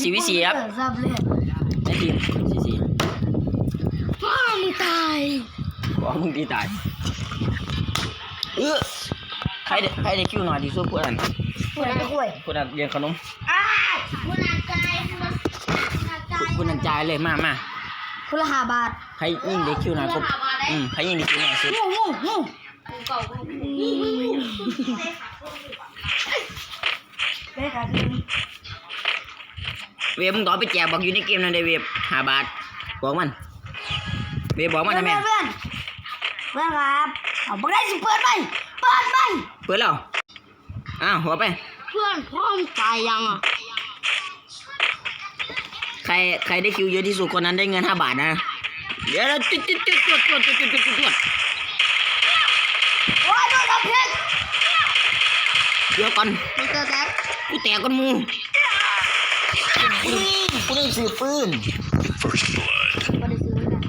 สีวิสีครับไม่ดีสีสีพ่อมึงตายพ่อมึงตีตายเออใครเด็กใครเด็กคิวหน่อยดีสู้พูดอันพูดอันกล้วยพูดอันเรียนขนมพูดอันใจพูดอันใจเลยมามาพูดลาห้าบาทใครยิงเด็กคิวหน่อยครับอืมใครยิงเด็กคิวหน่อยสุดแม่ครับ เวฟมึงต่อไปแจกบอกอยู่ในเกมนั่นได้เวฟห้าบาทบอกมัน เวฟบอกมันทำไมเพื่อนเพื่อนครับเอาบังได้สิเปิดไปเปิดไปเปิดแล้วอ้าวหัวไป เพื่อนพ่อมตายยังอะใครใครได้คิวเยอะที่สุดคนนั้นได้เงินห้าบาทนะ เดี๋ยวเราจุดจุดจุดจุดจุดจุดจุดจุดจุดจุดโอ้ยโดนทำเพชรเดี๋ยวก่อนมิสเตอร์แจ็คกูแตกกันมู กูได้ซื้อปืนไม่ได้ซื้อนะ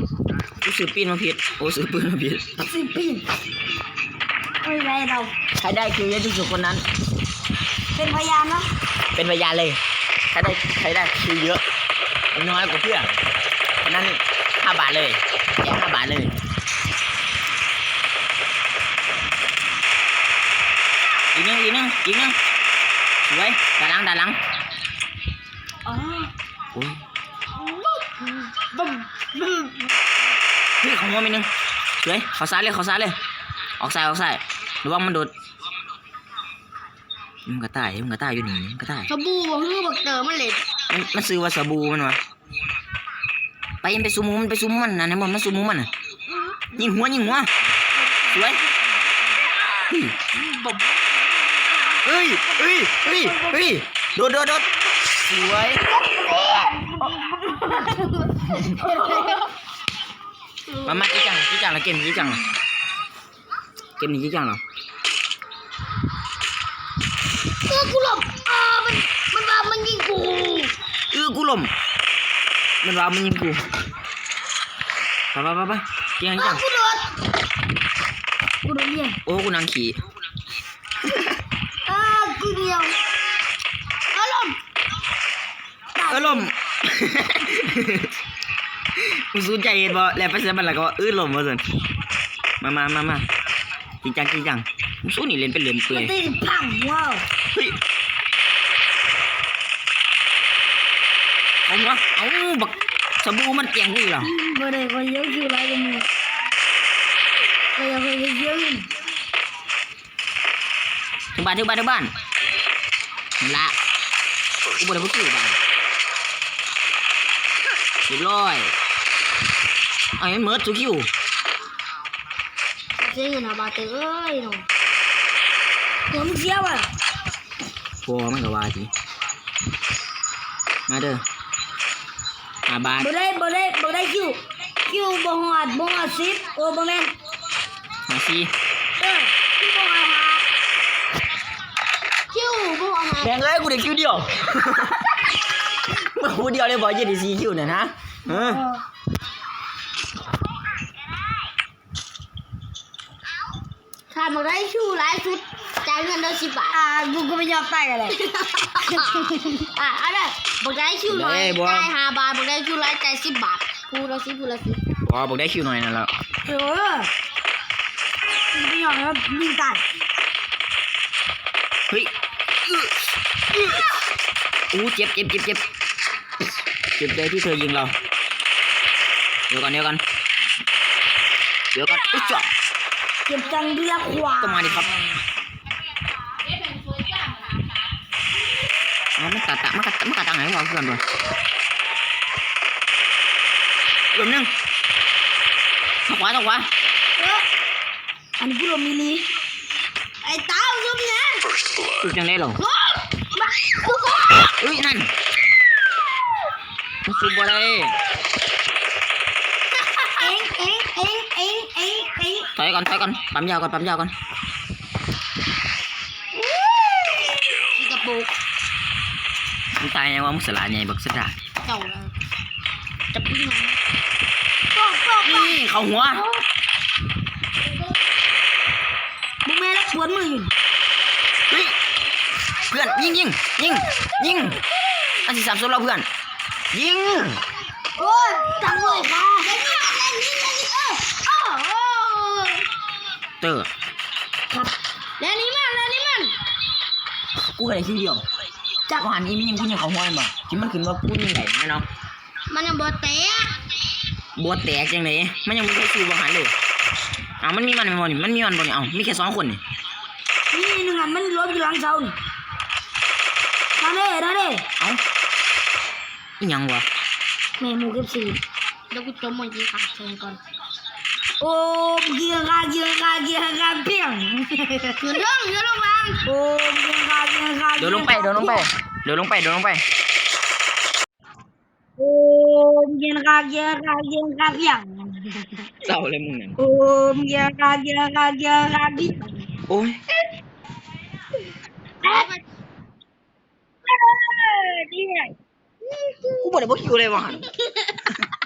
กูซื้อปืนมาผิดโอ้ซื้อปืนมาผิดสิบปีไม่ไรเราใครได้คิวเยอะที่สุดคนนั้น เป็นพยานนะเป็นพยานเลยใครได้ใครได้คิวเยอะน้อยกว่าเพื่อนคนนั้นห้าบาทเลยแจกห้าบาทเลยอีกนึงอีกนึงอีกนึงสวยด้านหลังด้านหลัง หัวมีหนึ่งสวยเขาซ้ายเลยเขาซ้ายเลย ออกซ้ายออกซ้ายระวังมันโดดมันกระต่ายมันกระต่ายอยู่นี่มันกระต่ายสบู่บ่ฮือบักเตอมันเล็ดมันมันซื้อว่าซาบูมันวะไปมันไปซูมมันไปซูมมันนะนะมันมันซูมมันน่ะยิงหัวยิงหัวสวยเฮ้ยบ่มเฮ้ยเฮ้ยเฮ้ยเฮ้ยโดดโดดโดดสวย มามาจีจังจีจังละเกมจีจังละเกมนี้จีจังเหรอเออกูหลบอ่ามันมันว่ามันยิงกูเออกูหล่มมันว่ามันยิงกูไปไปไปไปจีจังจีอ่าจังกูโดดกูโดนเรียนโอ้กูนั่งขี่อ่ากูเดียวอารมณ์เออหล่ มกูสู้ใจเย็นบ่แล้วไปเสียมันแล้วก็เออหล่มมาสิมามามามาจริงจังจริงจังมึงสู้นี่เล่นเป็นเล่นเปื่มัอนยตีพังว้าวเฮ้ยเอาวะเอาบักสบู่มันเตียงกูอีกเหรอบ่ได้ก็เยอะอยู่หลายกว่ามึงก็ยังเคยเยอะอยู่ถึงบ้านถึงบ้านถึงบ้านนั่นละกูบ่ได้บ่คือบ้านเรียบร้อย เอาให้มันเมิดสุคิวเสียเงินอาบาเตอเอ้ยน้องผมเสียว่ะพอมันก็ว่าสิมาเด้อห้าบาทบ่ได้บ่ได้บ่ได้คิวคิวบ่ฮอดบ่ฮอดสิบโอ้บ่แม่นห้าสี่เออคิวบ่ฮอดหาคิวบ่ฮอดหาแดงเอ้ยกูได้คิวเดียว มาพูดเดียวเลยบอกยี่ได้สี่คิวเนี่ยนะเออ ถ้าบ่ได้คิวหลายสุดจ่ายเงินเดือน10บาทอ่ากูก็ไม่ยอมไปกันเลยอะอันนั้นบ่ได้คิวน้อยจ่าย5บาทบ่ได้คิวหลายจ่าย10บาทพูดละ10พูดละ10อ๋อบอกได้คิวหน่อยนั่นแหละเออไม่ยอมครับยิงตายเฮ้ยอื้ออื้ออู้เจ็บเจ็บเจ็บเจ็บเจ็บเลยที่เธอยิงเรา เดี๋ยวก่อนเดี๋ยวก่อนเดี๋ยวก่อนอุ๊ยจ้ะ เก็บจังเรียกขวาก็มาดิครับอ๋อมันตัดตัดมันกัดมันกัดตังไหนวะเพื่อนด้วยรวมหนึ่งทางขวาทางขวาเอออันนี้กูโดนมิลีไอ้ตาซุปเนี่ยจุดจังได้หรอโอ้มากูก็เอ้ยนั่นมันสูบอะไร เอ็งเอ็งเอ็งเอ็งเอ็งเอ็งถอยก่อนถอยก่อนปั๊มยาวก่อนปั๊มยาวก่อนอีกระปุกมึงตายยังว่ามึงสลายไงบักสะดาเจ้าเลยจะปิ้งมันก็ก็ก็นี่เข้าหัวมึงแม่แล้วปวดมืออยู่เฮ้ยเพื่อนยิงยิงยิงยิงมันสิสับสนเราเพื่อนยิงโอ้ยจังเลยค่ะเล่นนี่เล่นนี่เล่นนี่เออเออโอ้ เตอร์ครับเล่นนี่มันเล่นนี่มันกูก็ได้คิวเดียวจากหันอีมียิงกูยิงเขาห้อยบ่ที่มันขึ้นว่ากูยิงไหนแน่เนาะมันยังบ่เตะบวแตกจังเลยมันยังไม่ได้คิวบ่หันเลยอ้าวมันมีมันบ่นี่มันมีมันบ่นี่เอ้ามีแค่สองคนนี่นี่หนึ่งอะมันล้มอยู่หลังเสานี่นั่นเด้นั่นเด้เอ้าอีหยังวะแม่หมูเก็บสีเดี๋ยวกูจมมันจีขาดเชิญก่อน โอ้เกียร์กาเกียร์กาเกียร์กาเพียงคือเรื่องเรื่องลงโอ้เกียร์กาเกียร์กาเดี๋ยวลงไปเดี๋ยวลงไปเดี๋ยวลงไปเดี๋ยวลงไปโอ้เกียร์กาเกียร์กาเกียร์กาเพียงเศร้าเลยมึงนั่นโอ้เกียร์กาเกียร์กาเกียร์กาเพียงโอ้ยนี่ไงกูบ่ได้บ่คิวเลยว่ะหันอีหยังวะมันคือจังเหลือตึกเดียวกูบ่ได้บ่คิวเลยเด้โอ้เออเกียร์กาเกียร์กาเกียร์กาเพียงไม่ได้พูดเกียร์กาไปอย่าอย่าบ่ได้ได้คิวไงเด้อย่าลืมเด้เดี๋ยวอันตัวอันตัวพันอะ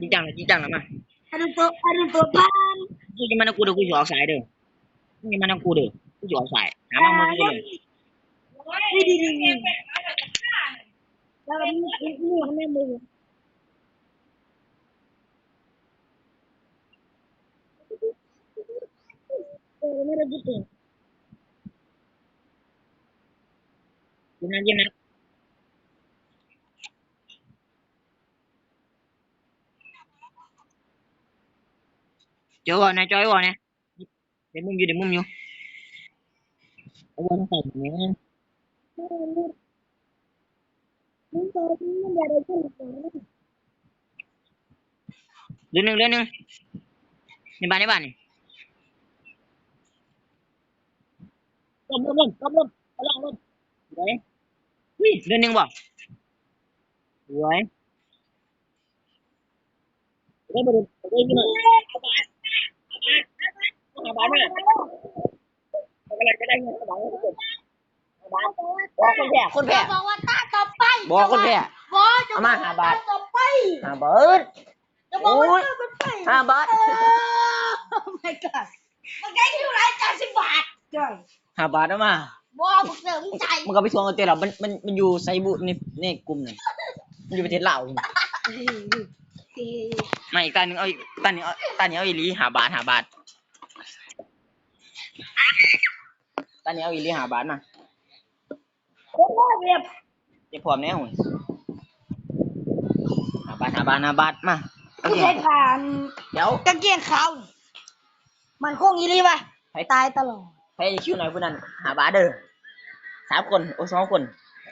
จริงจังเลยจริงจังแล้วมาอันตัวอันตัวพันกูจะมานั่งกูเด้อกูสิออกสายเด้อมึงจะมานั่งกูเด้อกูสิออกสายหา มามึงเลยดีดีดีดีแล้วมันมีมีข้างในมือเออไม่ ได้ยินเสียงยินนะยินนะเจอก่อนนะจอยก่อนนะเดี๋ยวมึงอยู่เดี๋ยวมึงอยู่เอาไว้ต้องใส่แบบนี้นะมันตอนนี้มันอะไรกันเนี่ยเดือนหนึ่งเดือนหนึ่งในบ้านในบ้านนี่ลมลมลมลมลมเอาลองลมสวยเฮ้ยเดือนหนึ่งบ่สวยได้บ่ได้ได้ยินไหมเอาบ้านเอาบ้านเอาบ้านมาเอาอะไรก็ได้เงินเอาบ้านเอาบ้านบอกคนแพ้คนแพ้บอกว่าตาต่อไปบอกคนแพ้บอกจะเอามาห้าบาทต่อไปห้าบาทจะบอกว่าตาต่อไปห้าบาทโอ้ my god มันแค่อยู่ไรจ้าสิบบาทจ้อย ห้าบาทเอามาบอกมึงเสริมใจมันก็ไปทวงกันเตะหรอมันมันมันอยู่ไซบุในในกลุ่มนั่นมันอยู่ประเทศลาวมาอีกตาหนึ่งเอาอีกตาหนึ่งเอาตาหนึ่งเอาอีหลีหาบาทหาบาทตาหนึ่งเอาอีหลีหาบาทมาโอ้ยเรียบเจะพร้อมแน่หุ่นหาบาทหาบาทหาบาทมาโอผู้เคใช้ผ่านเดี๋ยวกางเกงขาวนี่มันคงอีรีป่ะให้ตายตลอด ให้คิวหน่อยผู้นั้นหาบาทเด้อสามคนโอ้สองคน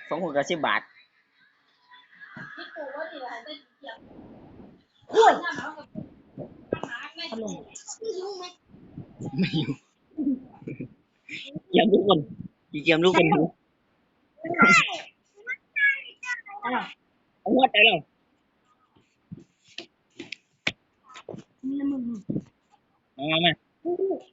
สองคนก็สิบบาท อุ้ยทำลง ไม่อยู่เกียมทุกคนเกียมทุกคนอยู่ อ่ะ เอาหัวใจเรา นี่มึง มามามา เอามือออกมาก่อน มาแล้วมาแล้วมาอยู่ใส่บุกจ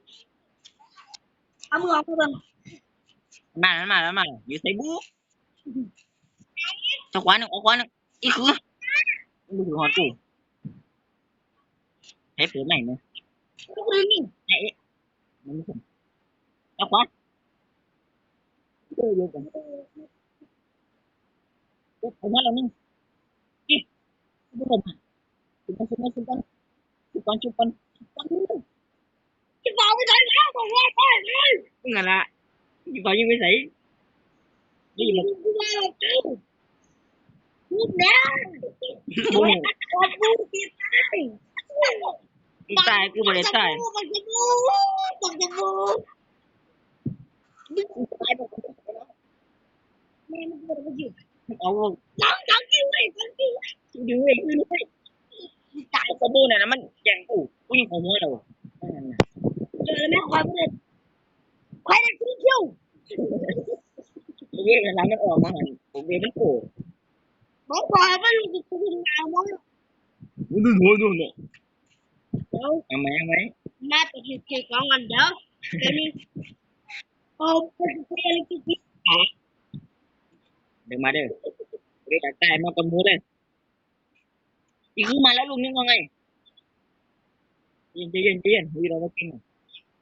ะขวานหนึ่งเอาขวานหนึ่งอีกคือมันดูหัวกูให้เปิดใหม่ไหม กูเลยนี่ไอ้มันไม่สนเอาขวานเออเยอะกันเอามาแล้วนึงอีกดูผมชุบกันชุบกันชุบกันชุบกันชุบกันชุ นั่นละยี่ปอยังไม่ใส่ยี่ปอกูมาแล้วกูนี่แน่บุ้งขอบคุณที่ตายตายกูไม่ได้ตายมันจะบูมันจะบูตายบอกแม่มันจะมาอยู่เอาน้องน้องกินเลยน้องกินเลยดูเองเลยตายกระบูน่ะนะมันแย่งกูกูยิงของหัว Trời mẹ khỏi vô địch Khỏi địch xin kêu Tôi biết là nó ổn mà hẳn Cũng biết nó cổ Bố khỏi vô địch Tôi không nào mong Vô địch vô địch nè Em mấy em mấy Má tự nhiên kêu con anh đó Ôm Được mà được Cái đặc tài mà con muốn đây Thì cứ mà lão luôn những con này Yên yên yên Huy đâu có kinh rồi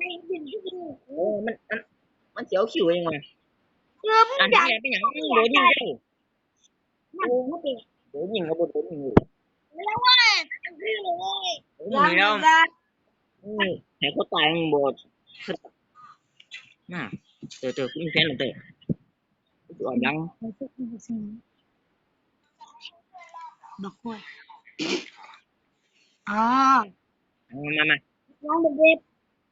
กของมันเดี๋ยวเดี๋ยวนี้โอ้เป็นเพื่อนกินกินไอ้เดี๋ยวมาเด้อเรียกตายมากับหมูเลยอีกคือมาแล้วลุงนึกว่าไงเย็นเย็นเย็นวีเรามากินนั่นกูว่าว่ากูดูแบบเออ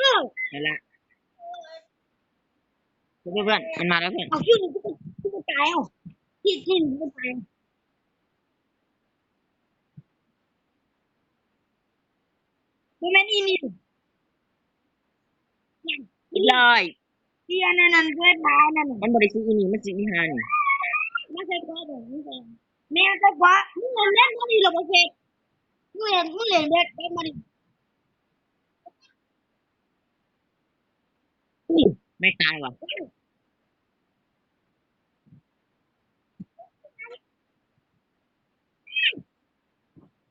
นั่นละเพื่อนเพื่อนมันมาแล้วเพื่อนเอาชื่อกูกูกูตายเอาที่ที่กูตายกูแม่นอีนี่อีลอยที่อันนั้นนั่นเพื่อนตายนั่นมันบริสุทธิ์อีนี่มันสิอีหานี่ไม่ใช่กว่าเดี๋ยวนี้เองแม่ก็กว่ามึงเล่นเล่นมาดิหรอกโอเคมึงเล่นมึงเล่นเบ็ดเบ็ดมา อุ้ยไม่ตายว่ะ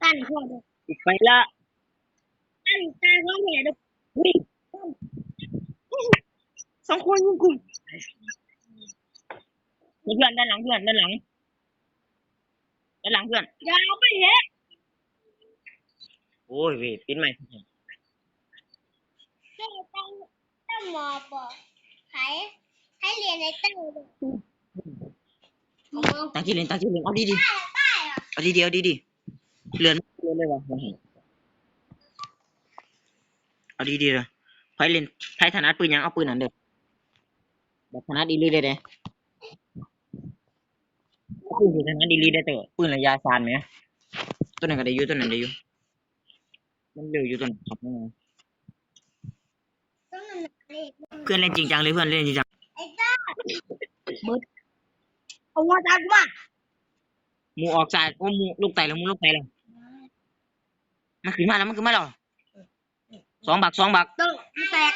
ตั้นข้อเดียวปิดไปละตั้นตายข้อแผลเดียวอุ้ยสองคนยิงกูเพื่อนด้านหลังเพื่อนด้านหลังด้านหลังเพื่อนยาวไปเห็นโอ้ยเว้ยปิดใหม่ เจ้าต้องต้อง มอปอให้ให้เรียนในตั้งเลยตั้งที่เล่นตั้งที่เล่นเอาดีดีๆเอาดีดีๆเอาดีดีๆเลื่อนเลื่อนเลยวะบ่เห็นเอาดีดีๆเลยไพเล่นไพถนัดปืนยังเอาปืนนั้นเด้อแบบถนัดอีหลีเลยเด้ปืนที่ถนัดอีหลีได้เด้อปืนระยะสั้นไหมตัวนั้นก็ได้อยู่ตัวนั้นได้อยู่มันเร็วอยู่ตัวนั้นครับต้องนั่นน่ะ เด็กเพื่อนเล่นจริงจังเลยเพื่อนเล่นจริงจังไอ้จ้าเอาหัวตากูมาหมูออกสายโอ้หมูลูกไตแล้วหมูลูกไตแล้วมันขึ้นมาแล้วมันขึ้นมาแล้วสองบักสองบักตึ้งมันแตก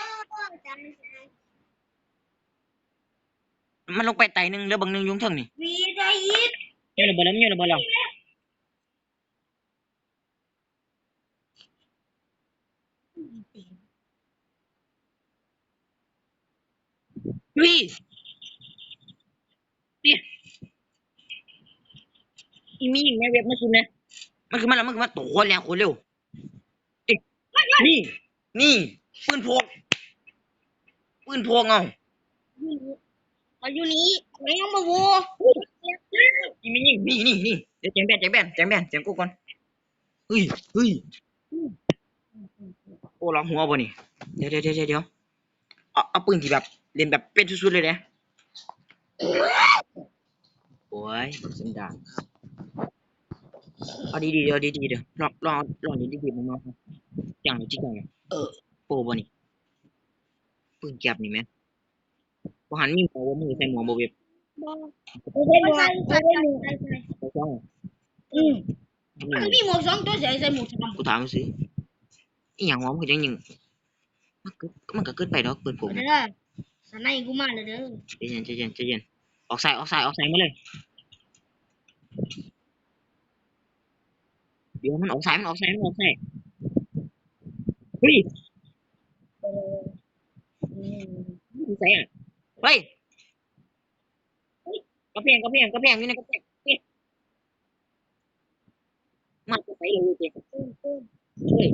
มันลงไปไตหนึ่งแล้วบางหนึ่งอยุ้งเทิงนี่วีได้ยิบเยอะระเบิดแล้วเยอะระเบิดแล้ว วิเนี่ยอีมีอีกไหมเว็บมันขึ้นไหมมันขึ้นมาแล้วมันขึ้นมาตัวแล้วคนเร็วเอ๊ะนี่ นี่ปืนพกปืนพกเอามาอยู่นี้ไม่ต้องมาโวนี่มีนี่นี่นี่นี่เดี๋ยวแจงแบนแจงแบนแจงแบนแจงกูก่อนเฮ้ยเฮ้ยโอ้ร้องหัวบ่นี่เดี๋ยวเดี๋ยวเดี๋ยวเดี๋ยวเอาเอาปืนที่แบบ เล่นแบบเป็นสุดๆเลยนะโอ้ยเสียงดังเอาดีๆเดี๋ยวดีๆเดี๋ยวลองลองลองดีๆมันมาจังเลยจริงจังเลยเออโปบ่นี่ปืนแก็บนี่แม่บ่หันมีหมอบ่มือใส่หมอบ่เว็บไม่ได้หมวกไม่ได้หมวกใส่ช่องอืมนี่มันมีหมวกสองตัวใส่ใส่หมวกสามกูถามมันสิอีหยังวะมันคือจังยิงมันก็มันก็เกินไปดอกปืนผมเด้อ สนายกูมาเลยเด้อใจเย็นใจเย็นใจเย็นออกสายออกสายออกสายมาเลย เดี๋ยวมันออกสายมันออกสายมันออกสายเฮ้ยมันสายอะเฮ้ยระเพงกระเพงกระเพงอยู่ในกระเพงนี่มาจะใส่เลยเจ๊เฮ้ย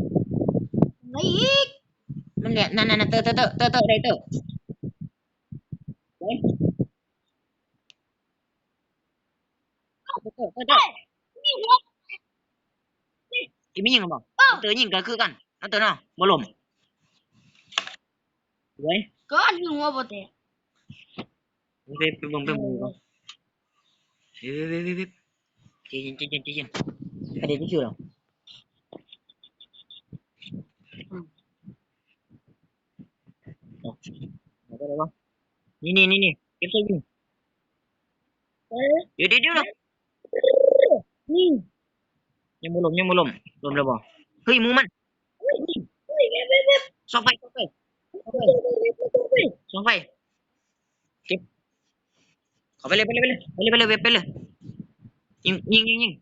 ไม่อีกมันเนี่ยนั่นนั่นเตอเตอเตอเตอเตอได้เตอ เฮ้ยเตอเตอเตอนี่หัวกินไม่ยิงกันบ่เตอยิงก็คือกันนั่นเตอเนาะบ่ นี่นี่นี่นี่เก็บตัวยิงเออเดี๋ยวเดี๋ยวเดี๋ยวนะนี่ยังบ่ลมยังบ่ลมลมแล้วบ่เฮ้ยหมูมันเฮ้ยเฮ้ยเฮ้ยเฮ้ยส่องไฟส่องไฟส่องไฟส่องไฟเก็บเข้าไปเลยไปเลยไปเลยไปเลยไปเลยไปเลยยิงยิงยิงยิง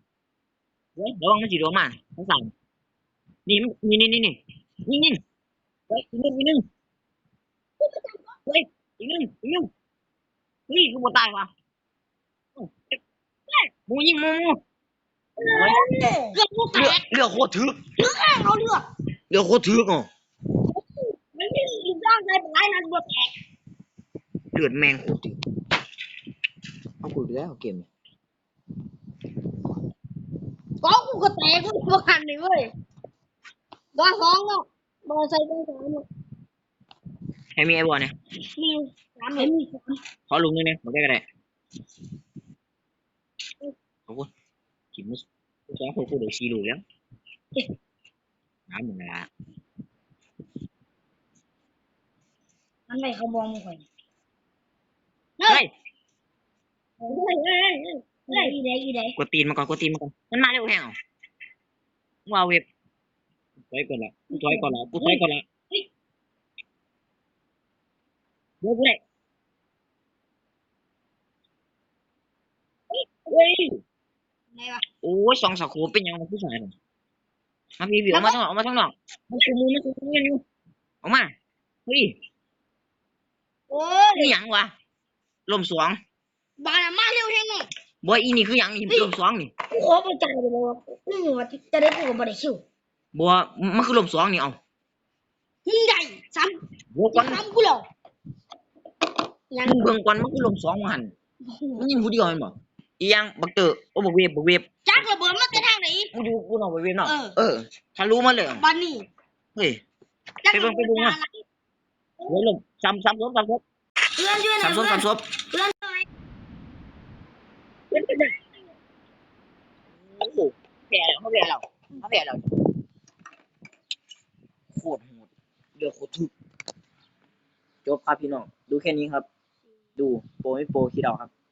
เฮ้ยระวังมันสิโดนมาทั้งสามนี่มันนี่นี่นี่นี่ยิงยิงเฮ้ยอีกหนึ่งอีกหนึ่งเฮ้ย อีกนึงอีกหนึ่งเฮ้ยกูบ่ตายวะเอ้าเฮ้ยหมูยิงหมูหมูเฮ้ยเกือบหัวแตเรือกเรือโคตรถึกเอาเลือดเรือโคตรถึกอะมันมีอีกร่างกายเป็นไรนั่นบ่แตกเลือดแมงโคตรถึกเอากูอีกแล้วเกมนี้ก็กูก็แตกกูบ่หันนี่เว้ยบ้าสองแล้วบ้าใส่บ้าสามแล้ว ให้มีไอ้บอลเนี่ยมีสามเห็นมีสามขอลุงนึงเนี่ยมาใกล้กันได้ขอบคุณกินมุสสองคนกูเดี๋ยวซีรูแล้วน้ำมึงละอันไหนเขามองมึงไปเฮ้ยเฮ้ยเฮ้ยเฮ้ยเฮ้ยอีเด็กอีเด็กกดตีนมาก่อนกดตีนมาก่อนมันมาเร็วแฮงว้าวเว็บกูถอยก่อนละกูถอยก่อนละกูถอยก่อนละ เดี๋ยวกูได้เฮ้ยไหนวะโอ้ยสองสาวโคเป็นยังไงผู้ชายเนี่ยมาพี่บิวออกมาทั้งนอกออกมาทั้งนอกมันคือมือมันคือมืออยู่ออกมาเฮ้ยโอ้นี่หยังวะลมสวงบ้านมาเร็วแฮงหน่อยบ่อีนี่คือหยังนี่ลมสวงนี่กูขอไปจ่ายเลยว่าอืมว่าจะได้กูก็บ่ได้คิวบ่มันคือลมสวงนี่เอามึงได้ซ้โว้ก่อนำซ้ำกูแล้ว ยังมึงเบิ่งก่อนมันคือลมสวงว่าหั่นมันยิงผู้เดียวแม่นบ่อีหยังบักเตอร์โอ้บักเวฟบักเวฟจักระเบิดมาแต่ทางไหน มึงอยู่กูนอกบักเวฟเนาะเออ เออทะลุมาเลยบ้านนี้เฮ้ย จักไปเบิ่งไปเบิ่งมา มาเฮ้ยลมซ้ำซ้ำซ้ำซ้ำซ้ำเพื่อนช่วยหน่อยซ้ำซ้ำเพื่อนซ้ำซ้ำเพื่อนหน่อยโอ้โหแพ้แล้วเขาแพ้แล้วเขาแพ้แล้วโคตรโหดเดือดโคตรถึกจบครับพี่น้อง ดูแค่นี้ครับ ดูโปรไม่โปรคิดเอาครับ